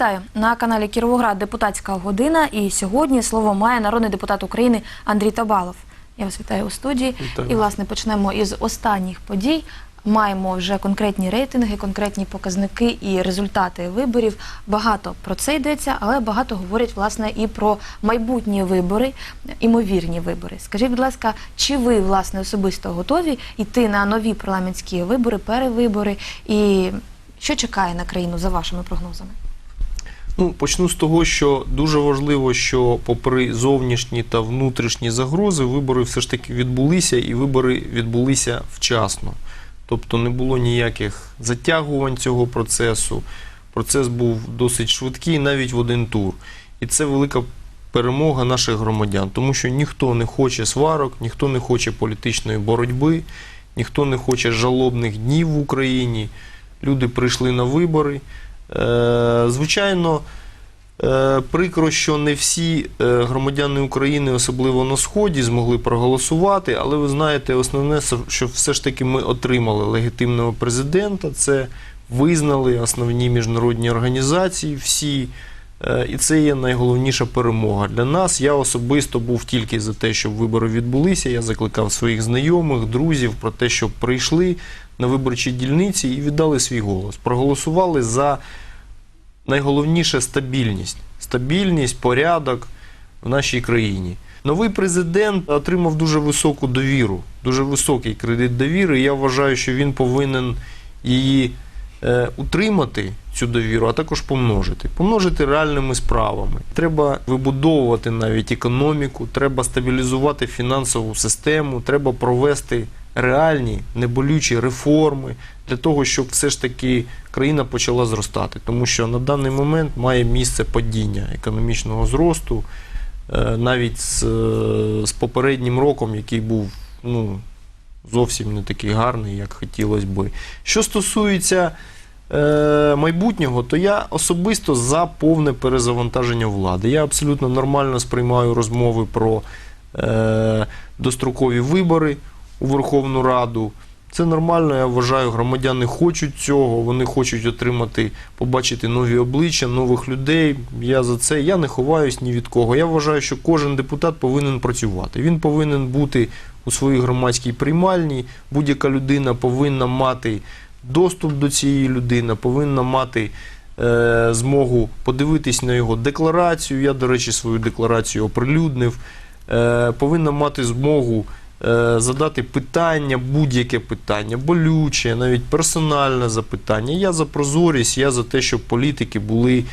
Вітаю на каналі Кіровоград Депутатська година. І сьогодні слово має народний депутат України Андрій Табалов. Я вас вітаю у студії. Вітаю. І власне почнемо із останніх подій. Маємо вже конкретні рейтинги, конкретні показники і результати виборів. Багато про це йдеться, але багато говорять власне і про майбутні вибори, імовірні вибори. Скажіть, будь ласка, чи ви власне особисто готові йти на нові парламентські вибори, перевибори? І що чекає на країну за вашими прогнозами? Ну, почну з того, що дуже важливо, що попри зовнішні та внутрішні загрози, вибори все ж таки відбулися, і вибори відбулися вчасно. Тобто не було ніяких затягувань цього процесу. Процес був досить швидкий, навіть в один тур. І це велика перемога наших громадян, тому що ніхто не хоче сварок, ніхто не хоче політичної боротьби, ніхто не хоче жалобних днів в Україні. Люди прийшли на вибори. Е, Звичайно, е, прикро, що не всі е, громадяни України, особливо на Сході, змогли проголосувати, але ви знаєте, основне, що все ж таки ми отримали легітимного президента. Це визнали основні міжнародні організації, всі. Е, І це є найголовніша перемога для нас. Я особисто був тільки за те, щоб вибори відбулися. Я закликав своїх знайомих, друзів про те, щоб прийшли на виборчі дільниці і віддали свій голос. Проголосували за найголовніше стабільність. Стабільність, порядок в нашій країні. Новий президент отримав дуже високу довіру, дуже високий кредит довіри. Я вважаю, що він повинен її утримати, цю довіру, а також помножити. Помножити реальними справами. Треба вибудовувати навіть економіку, треба стабілізувати фінансову систему, треба провести реальні неболючі реформи для того, щоб все ж таки країна почала зростати. Тому що на даний момент має місце падіння економічного зросту, е, навіть з, е, з попереднім роком, який був ну, зовсім не такий гарний, як хотілося би. Що стосується е, майбутнього, то я особисто за повне перезавантаження влади. Я абсолютно нормально сприймаю розмови про е, дострокові вибори у Верховну Раду. Це нормально, я вважаю, громадяни хочуть цього, вони хочуть отримати, побачити нові обличчя, нових людей. Я за це я не ховаюсь ні від кого. Я вважаю, що кожен депутат повинен працювати. Він повинен бути у своїй громадській приймальні. Будь-яка людина повинна мати доступ до цієї людини, повинна мати е, змогу подивитись на його декларацію. Я, до речі, свою декларацію оприлюднив. Е, повинна мати змогу е, задати питання, будь-яке питання, болюче, навіть персональне запитання. Я за прозорість, я за те, щоб політики були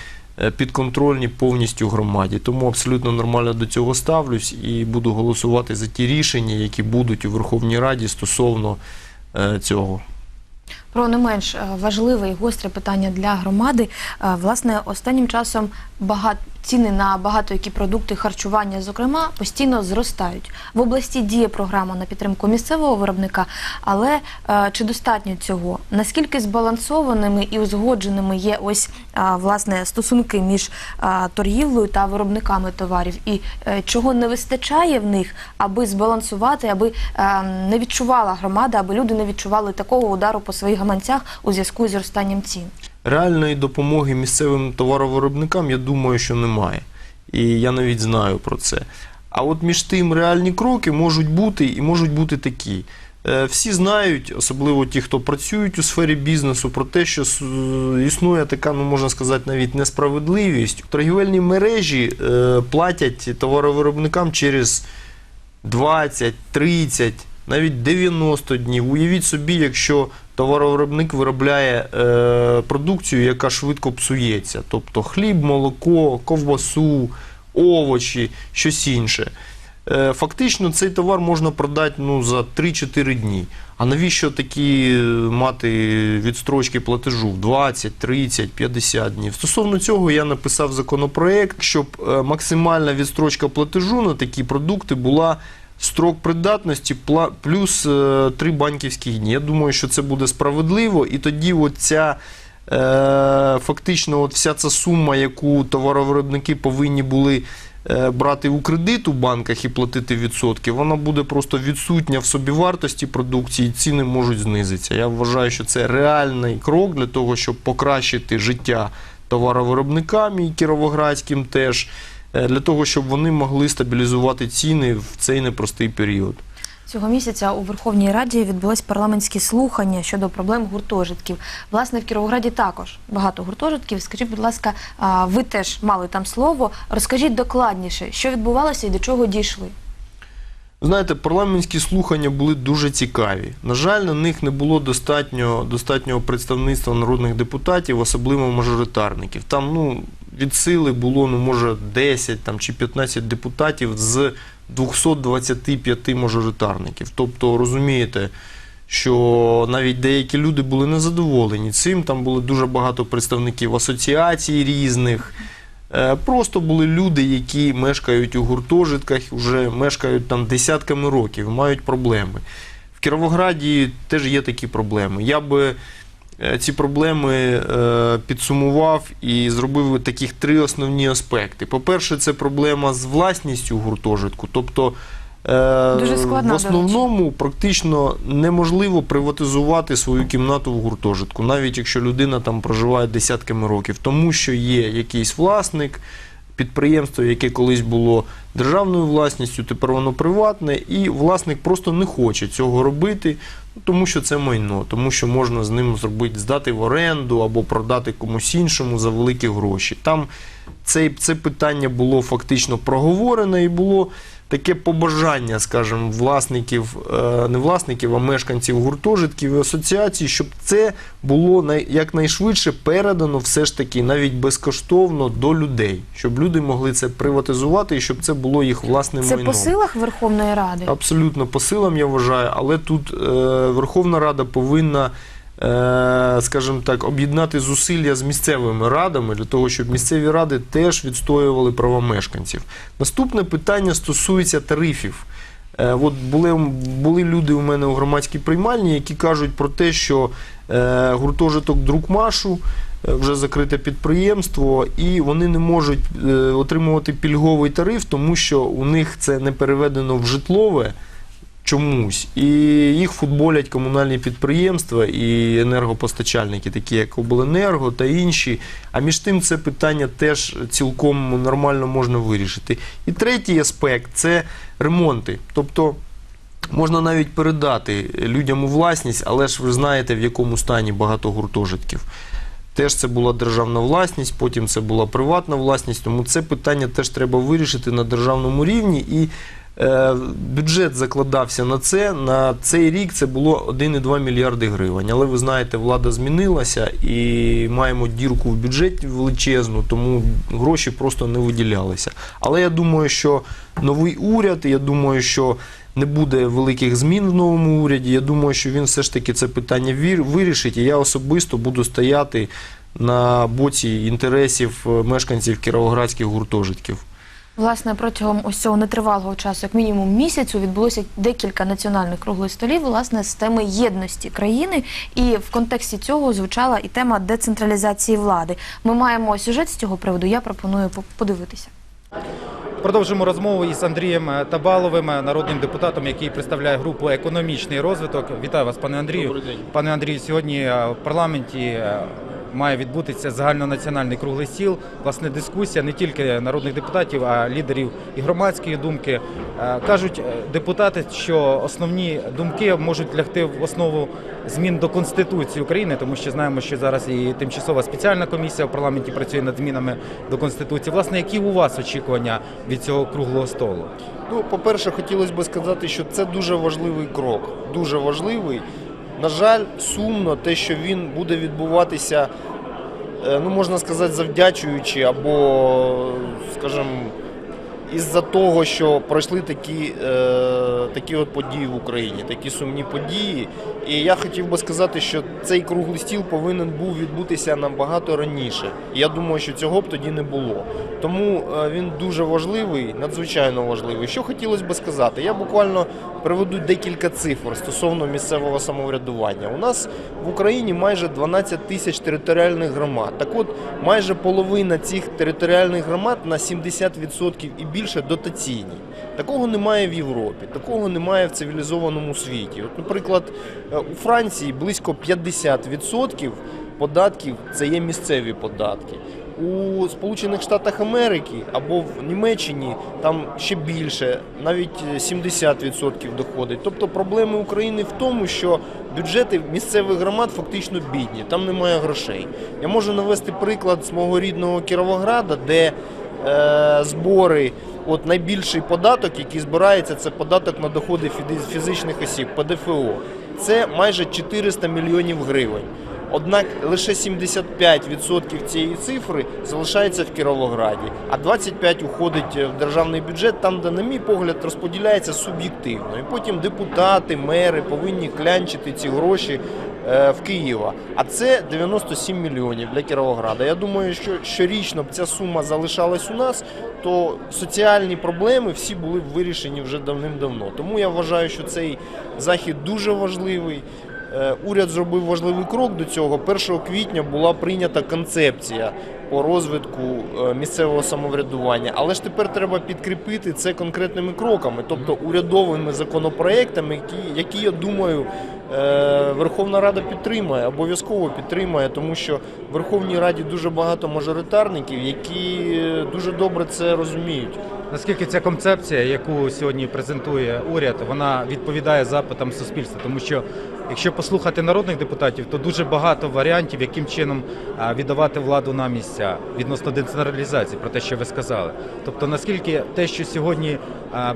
підконтрольні повністю громаді. Тому абсолютно нормально до цього ставлюсь і буду голосувати за ті рішення, які будуть у Верховній Раді стосовно е, цього. Про не менш е, важливе і гостре питання для громади. Е, Власне, останнім часом багато ціни на багато які продукти харчування, зокрема, постійно зростають. В області діє програма на підтримку місцевого виробника, але е, чи достатньо цього? Наскільки збалансованими і узгодженими є ось власне стосунки між торгівлею та виробниками товарів, і чого не вистачає в них, аби збалансувати, аби е, не відчувала громада, аби люди не відчували такого удару по своїй своїх гаманцях у зв'язку з зростанням цін? Реальної допомоги місцевим товаровиробникам, я думаю, що немає. І я навіть знаю про це. А от між тим реальні кроки можуть бути і можуть бути такі. Е, Всі знають, особливо ті, хто працюють у сфері бізнесу, про те, що існує така, ну можна сказати, навіть несправедливість. Торгівельні мережі е, платять товаровиробникам через 20, 30, навіть 90 днів. Уявіть собі, якщо товаровиробник виробляє е, продукцію, яка швидко псується, тобто хліб, молоко, ковбасу, овочі, щось інше. Е, Фактично цей товар можна продати ну, за 3-4 дні. А навіщо такі е, мати відстрочки платежу в 20, 30, 50 днів? Стосовно цього я написав законопроект, щоб е, максимальна відстрочка платежу на такі продукти була строк придатності плюс е, 3 банківські дні. Я думаю, що це буде справедливо, і тоді от ця е, фактично от вся ця сума, яку товаровиробники повинні були е, брати у кредит у банках і платити відсотки, вона буде просто відсутня в собівартості продукції, і ціни можуть знизитися. Я вважаю, що це реальний крок для того, щоб покращити життя товаровиробникам і кіровоградським теж, для того, щоб вони могли стабілізувати ціни в цей непростий період. Цього місяця у Верховній Раді відбулись парламентські слухання щодо проблем гуртожитків. Власне, в Кіровограді також багато гуртожитків. Скажіть, будь ласка, ви теж мали там слово. Розкажіть докладніше, що відбувалося і до чого дійшли. Знаєте, парламентські слухання були дуже цікаві. На жаль, на них не було достатньо, достатнього представництва народних депутатів, особливо мажоритарників. Там ну, від сили було, ну, може, 10 там, чи 15 депутатів з 225 мажоритарників. Тобто, розумієте, що навіть деякі люди були незадоволені цим. Там було дуже багато представників асоціацій різних. Е, Просто були люди, які мешкають у гуртожитках, вже мешкають там десятками років, мають проблеми. В Кіровограді теж є такі проблеми. Я би ці проблеми е, підсумував і зробив таких три основні аспекти. По-перше, це проблема з власністю гуртожитку. Тобто е, Дуже складна, в основному практично неможливо приватизувати свою кімнату в гуртожитку, навіть якщо людина там проживає десятками років, тому що є якийсь власник. Підприємство, яке колись було державною власністю, тепер воно приватне, і власник просто не хоче цього робити, тому що це майно, тому що можна з ним зробити, здати в оренду або продати комусь іншому за великі гроші. Там це, це питання було фактично проговорене і було таке побажання, скажімо, власників, е, не власників, а мешканців гуртожитків і асоціацій, щоб це було най- якнайшвидше передано все ж таки навіть безкоштовно до людей, щоб люди могли це приватизувати і щоб це було їх власним Це майном. по силах Верховної Ради. Абсолютно по силам я вважаю, але тут е, Верховна Рада повинна, скажімо так, об'єднати зусилля з місцевими радами для того, щоб місцеві ради теж відстоювали права мешканців. Наступне питання стосується тарифів. Е, от були, були люди у мене у громадській приймальні, які кажуть про те, що е, гуртожиток Друкмашу е, вже закрите підприємство, і вони не можуть е, отримувати пільговий тариф, тому що у них це не переведено в житлове чомусь. І їх футболять комунальні підприємства і енергопостачальники, такі як Обленерго та інші. А між тим це питання теж цілком нормально можна вирішити. І третій аспект це ремонти. Тобто можна навіть передати людям у власність, але ж ви знаєте, в якому стані багато гуртожитків. Теж це була державна власність, потім це була приватна власність, тому це питання теж треба вирішити на державному рівні. І бюджет закладався на це. На цей рік це було 1,2 мільярди гривень. Але ви знаєте, влада змінилася і маємо дірку в бюджеті величезну, тому гроші просто не виділялися. Але я думаю, що новий уряд, я думаю, що не буде великих змін в новому уряді. Я думаю, що він все ж таки це питання вирішить, і я особисто буду стояти на боці інтересів е, мешканців кіровоградських гуртожитків. Власне, протягом ось цього нетривалого часу, як мінімум місяцю, відбулося декілька національних круглих столів, власне, з теми єдності країни. І в контексті цього звучала і тема децентралізації влади. Ми маємо сюжет з цього приводу. Я пропоную по- подивитися. Продовжимо розмову із Андрієм Табаловим, народним депутатом, який представляє групу економічний розвиток. Вітаю вас, пане Андрію. Добрий день. Пане Андрію, сьогодні е, в парламенті е, має відбутися загальнонаціональний круглий стіл. Власне, дискусія не тільки народних депутатів, а лідерів і громадської думки. Е, Кажуть е, депутати, що основні думки можуть лягти в основу змін до Конституції України, тому що знаємо, що зараз і тимчасова спеціальна комісія в парламенті працює над змінами до Конституції. Власне, які у вас очікування від цього круглого столу? Ну, по-перше, хотілося б сказати, що це дуже важливий крок. Дуже важливий. На жаль, сумно те, що він буде відбуватися, е, ну можна сказати, завдячуючи або, скажімо, із-за того, що пройшли такі, е, такі от події в Україні, такі сумні події. І я хотів би сказати, що цей круглий стіл повинен був відбутися набагато раніше. Я думаю, що цього б тоді не було. Тому е, він дуже важливий, надзвичайно важливий. Що хотілося б сказати? Я буквально приведу декілька цифр стосовно місцевого самоврядування. У нас в Україні майже 12 тисяч територіальних громад. Так от, майже половина цих територіальних громад на 70% і більше дотаційні. Такого немає в Європі, такого немає в цивілізованому світі. От, наприклад, е, у Франції близько 50% податків це є місцеві податки. У Сполучених Штатах Америки або в Німеччині там ще більше, навіть 70% доходить. Тобто проблеми України в тому, що бюджети місцевих громад фактично бідні, там немає грошей. Я можу навести приклад з мого рідного Кіровограда, де е, збори, от найбільший податок, який збирається, це податок на доходи фізи- фізичних осіб, ПДФО. Це майже 400 мільйонів гривень. Однак лише 75% цієї цифри залишається в Кіровограді, а 25% уходить в державний бюджет, там, де, на мій погляд, розподіляється суб'єктивно. І потім депутати, мери повинні клянчити ці гроші е, в Києва. А це 97 мільйонів для Кіровограда. Я думаю, що щорічно б ця сума залишалась у нас, то соціальні проблеми всі були б вирішені вже давним-давно. Тому я вважаю, що цей захід дуже важливий. Е, Уряд зробив важливий крок до цього. 1 квітня була прийнята концепція по розвитку е, місцевого самоврядування. Але ж тепер треба підкріпити це конкретними кроками, тобто урядовими законопроектами, які, які я думаю, е, Верховна Рада підтримає, обов'язково підтримає, тому що в Верховній Раді дуже багато мажоритарників, які дуже добре це розуміють. Наскільки ця концепція, яку сьогодні презентує уряд, вона відповідає запитам суспільства? Тому що якщо послухати народних депутатів, то дуже багато варіантів, яким чином віддавати владу на місця відносно децентралізації, про те, що ви сказали. Тобто, наскільки те, що сьогодні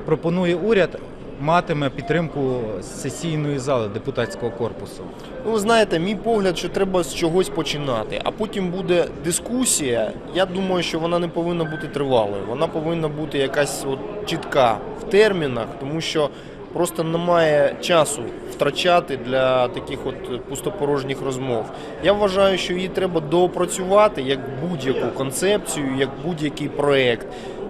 пропонує уряд, матиме підтримку сесійної зали депутатського корпусу? Ну, ви знаєте, мій погляд, що треба з чогось починати, а потім буде дискусія. Я думаю, що вона не повинна бути тривалою. Вона повинна бути якась от чітка в термінах, тому що просто немає часу втрачати для таких от пустопорожніх розмов. Я вважаю, що її треба доопрацювати як будь-яку концепцію, як будь-який проект.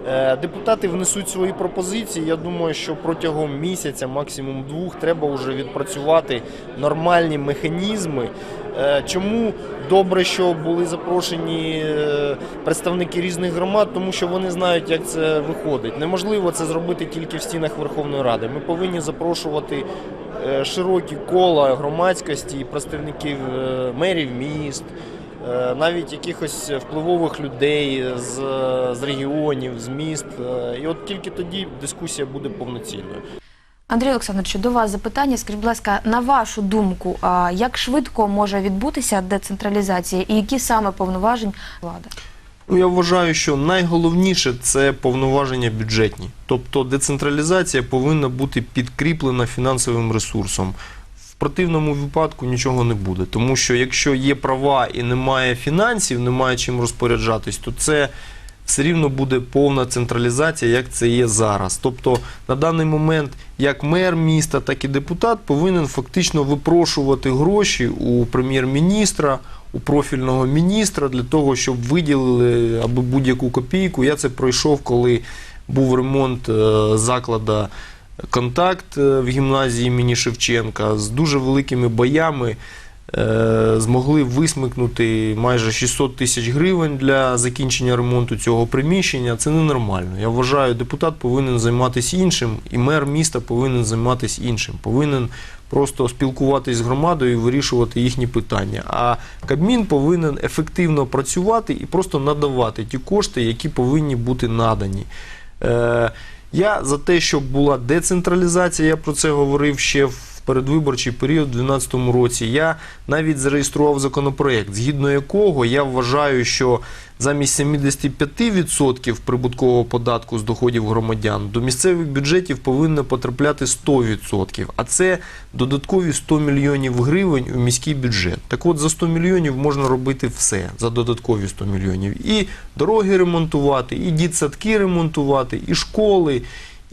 Е, Депутати внесуть свої пропозиції. Я думаю, що протягом місяця, максимум двох, треба вже відпрацювати нормальні механізми. Е, Чому добре, що були запрошені е, представники різних громад, тому що вони знають, як це виходить. Неможливо це зробити тільки в стінах Верховної Ради. Ми повинні запрошувати широкі кола громадськості, представників мерів міст навіть якихось впливових людей з, з регіонів, з міст. Е, І от тільки тоді дискусія буде повноцінною. Андрій Олександрович, до вас запитання. Скажіть, будь ласка, на вашу думку, а як швидко може відбутися децентралізація і які саме повноважень влади? Ну, я вважаю, що найголовніше це повноваження бюджетні. Тобто децентралізація повинна бути підкріплена фінансовим ресурсом. Противному випадку нічого не буде. Тому що якщо є права і немає фінансів, немає чим розпоряджатись, то це все рівно буде повна централізація, як це є зараз. Тобто на даний момент як мер міста, так і депутат повинен фактично випрошувати гроші у прем'єр-міністра, у профільного міністра для того, щоб виділили аби будь-яку копійку. Я це пройшов, коли був ремонт е, закладу контакт е, в гімназії імені Шевченка з дуже великими боями. е, Змогли висмикнути майже 600 тисяч гривень для закінчення ремонту цього приміщення. Це ненормально. Я вважаю, депутат повинен займатися іншим, і мер міста повинен займатися іншим. Повинен просто спілкуватись з громадою і вирішувати їхні питання. А Кабмін повинен ефективно працювати і просто надавати ті кошти, які повинні бути надані. Я за те, щоб була децентралізація, я про це говорив ще в передвиборчий період у 2012 році. Я навіть зареєстрував законопроект, згідно якого я вважаю, що замість 75% прибуткового податку з доходів громадян до місцевих бюджетів повинно потрапляти 100%, а це додаткові 100 мільйонів гривень у міський бюджет. Так от за 100 мільйонів можна робити все за додаткові 100 мільйонів. І дороги ремонтувати, і дітсадки ремонтувати, і школи.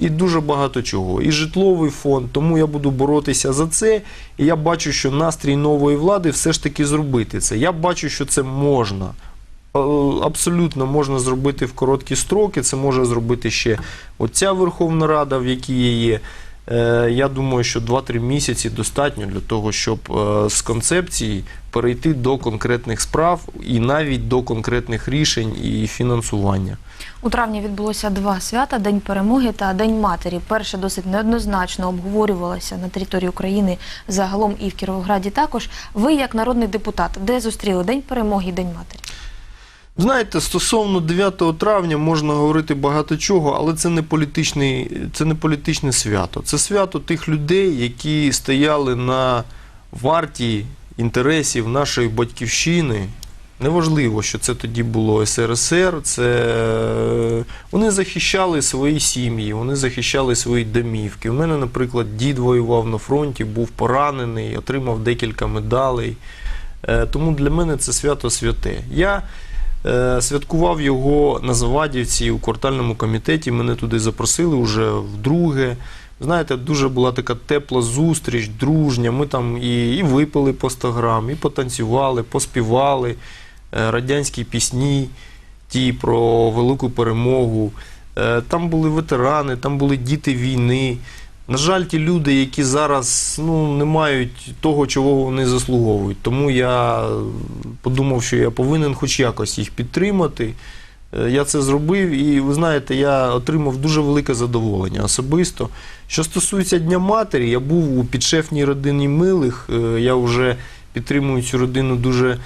І дуже багато чого, і житловий фонд. Тому я буду боротися за це. І я бачу, що настрій нової влади все ж таки зробити це. Я бачу, що це можна. Е, Абсолютно можна зробити в короткі строки. Це може зробити ще оця Верховна Рада, в якій є. Е, Я думаю, що 2-3 місяці достатньо для того, щоб е, з концепції перейти до конкретних справ і навіть до конкретних рішень і фінансування. У травні відбулося два свята: День перемоги та День матері. Перше досить неоднозначно обговорювалося на території України загалом і в Кіровограді. Також ви, як народний депутат, де зустріли День перемоги і День матері? Знаєте, стосовно 9 травня можна говорити багато чого, але це не це не політичне свято. Це свято тих людей, які стояли на варті інтересів нашої батьківщини. Неважливо, що це тоді було СРСР, це вони захищали свої сім'ї, вони захищали свої домівки. У мене, наприклад, дід воював на фронті, був поранений, отримав декілька медалей. Е, Тому для мене це свято святе. Я Е, Святкував його на Завадівці у квартальному комітеті. Мене туди запросили вже вдруге. Знаєте, дуже була така тепла зустріч, дружня. Ми там і, і випили по 100 грам, і потанцювали, поспівали е, радянські пісні, ті про велику перемогу. Е, Там були ветерани, там були діти війни. На жаль, ті люди, які зараз ну, не мають того, чого вони заслуговують. Тому я подумав, що я повинен хоч якось їх підтримати. Е, Я це зробив, і ви знаєте, я отримав дуже велике задоволення особисто. Що стосується Дня матері, я був у підшефній родині милих. Е, Я вже підтримую цю родину дуже е,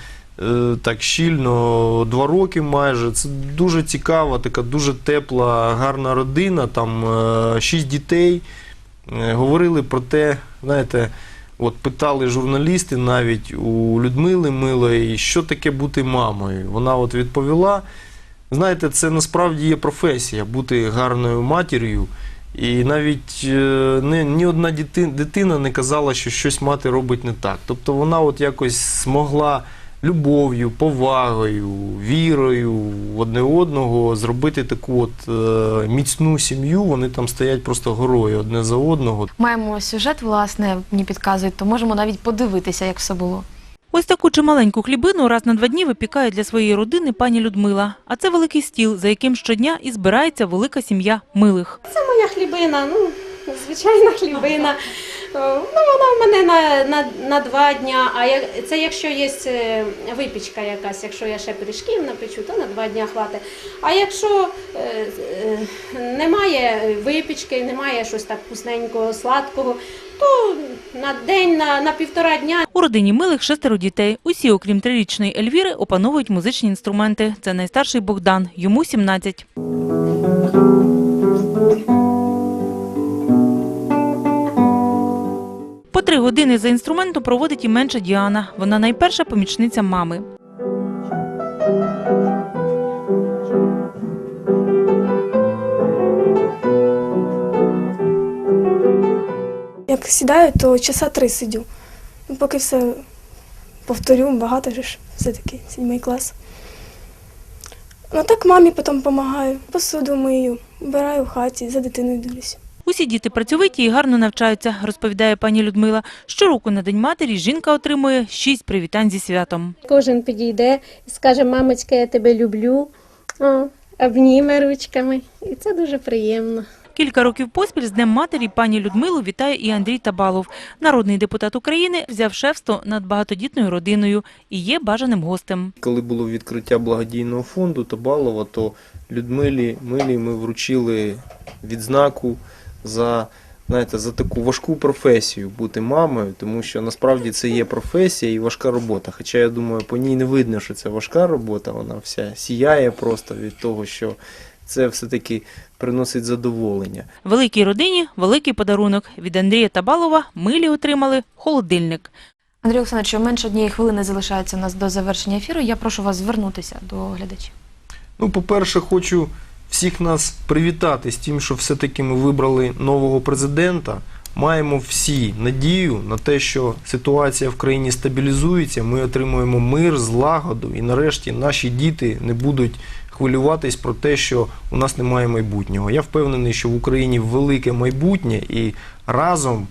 так щільно, два роки майже. Це дуже цікава, така дуже тепла, гарна родина. Там е, шість дітей. Е, Говорили про те, знаєте, от питали журналісти навіть у Людмили Милої, що таке бути мамою. Вона от відповіла. Знаєте, це насправді є професія бути гарною матір'ю. І навіть е, ні, одна дитина не казала, що щось мати робить не так. Тобто вона от якось змогла любов'ю, повагою, вірою в одне одного зробити таку от е, міцну сім'ю. Вони там стоять просто горою одне за одного. Маємо сюжет, власне, мені підказують, то можемо навіть подивитися, як все було. Ось таку чималеньку хлібину раз на два дні випікає для своєї родини пані Людмила. А це великий стіл, за яким щодня і збирається велика сім'я милих. Це моя хлібина, ну, звичайна хлібина. О, Ну, вона в мене на, на, на два дня, а як, це якщо є е, випічка якась, якщо я ще пиріжків напечу, то на два дня хватить. А якщо е, е, немає випічки, немає щось так вкусненького, сладкого, то на день, на, на півтора дня У родині милих шестеро дітей. Усі, окрім трирічної Ельвіри, опановують музичні інструменти. Це найстарший Богдан, йому 17. По три години за інструментом проводить і менша Діана. Вона найперша помічниця мами. Як сідаю, то часа три сидю. Ну, Поки все повторю, багато ж все-таки сьомий клас. Ну так мамі потім допомагаю, посуду мию, вбираю в хаті, за дитиною дивлюся. Усі діти працьовиті і гарно навчаються, розповідає пані Людмила. Щороку на День матері жінка отримує шість привітань зі святом. кожен підійде і скаже, мамочка, я тебе люблю, О, обніме ручками. І це дуже приємно. Кілька років поспіль з Днем матері пані Людмилу вітає і Андрій Табалов. Народний депутат України взяв шефство над багатодітною родиною і є бажаним гостем. Коли було відкриття благодійного фонду Табалова, то Людмилі Милі ми вручили відзнаку за, знаєте, за таку важку професію бути мамою, тому що насправді це є професія і важка робота. Хоча я думаю, по ній не видно, що це важка робота, вона вся сіяє просто від того, що це все-таки приносить задоволення. Великій родині великий подарунок. Від Андрія Табалова милі отримали холодильник. Андрій Олександрович, менше однієї хвилини залишається у нас до завершення ефіру. Я прошу вас звернутися до глядачів. Ну, по-перше, хочу всіх нас привітати з тим, що все-таки ми вибрали нового президента. Маємо всі надію на те, що ситуація в країні стабілізується, ми отримуємо мир, злагоду, і нарешті наші діти не будуть хвилюватись про те, що у нас немає майбутнього. Я впевнений, що в Україні велике майбутнє, і разом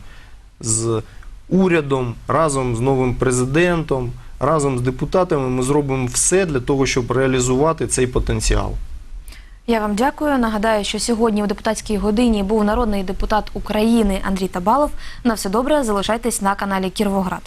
з урядом, разом з новим президентом, разом з депутатами ми зробимо все для того, щоб реалізувати цей потенціал. Я вам дякую. Нагадаю, що сьогодні у депутатській годині був народний депутат України Андрій Табалов. На все добре, залишайтесь на каналі Кіровоград.